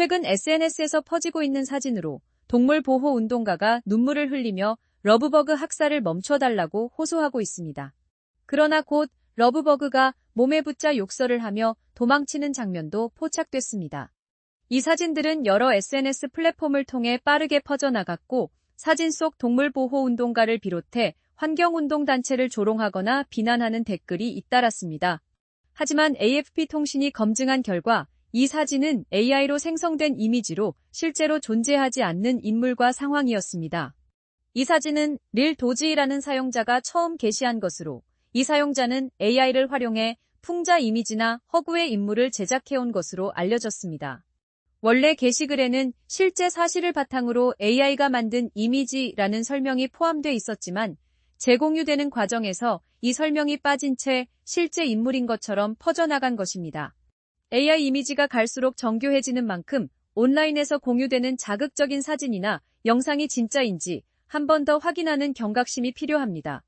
최근 SNS에서 퍼지고 있는 사진으로 동물 보호 운동가가 눈물을 흘리며 러브버그 학살을 멈춰달라고 호소하고 있습니다. 그러나 곧 러브버그가 몸에 붙자 욕설을 하며 도망치는 장면도 포착됐습니다. 이 사진들은 여러 SNS 플랫폼을 통해 빠르게 퍼져나갔고 사진 속 동물 보호 운동가를 비롯해 환경운동단체를 조롱하거나 비난하는 댓글이 잇따랐습니다. 하지만 AFP 통신이 검증한 결과 이 사진은 AI로 생성된 이미지로 실제로 존재하지 않는 인물과 상황이었습니다. 이 사진은 릴 도지이라는 사용자가 처음 게시한 것으로 이 사용자는 AI를 활용해 풍자 이미지나 허구의 인물을 제작해온 것으로 알려졌습니다. 원래 게시글에는 실제 사실을 바탕으로 AI가 만든 이미지라는 설명이 포함돼 있었지만 재공유되는 과정에서 이 설명이 빠진 채 실제 인물인 것처럼 퍼져나간 것입니다. AI 이미지가 갈수록 정교해지는 만큼 온라인에서 공유되는 자극적인 사진이나 영상이 진짜인지 한 번 더 확인하는 경각심이 필요합니다.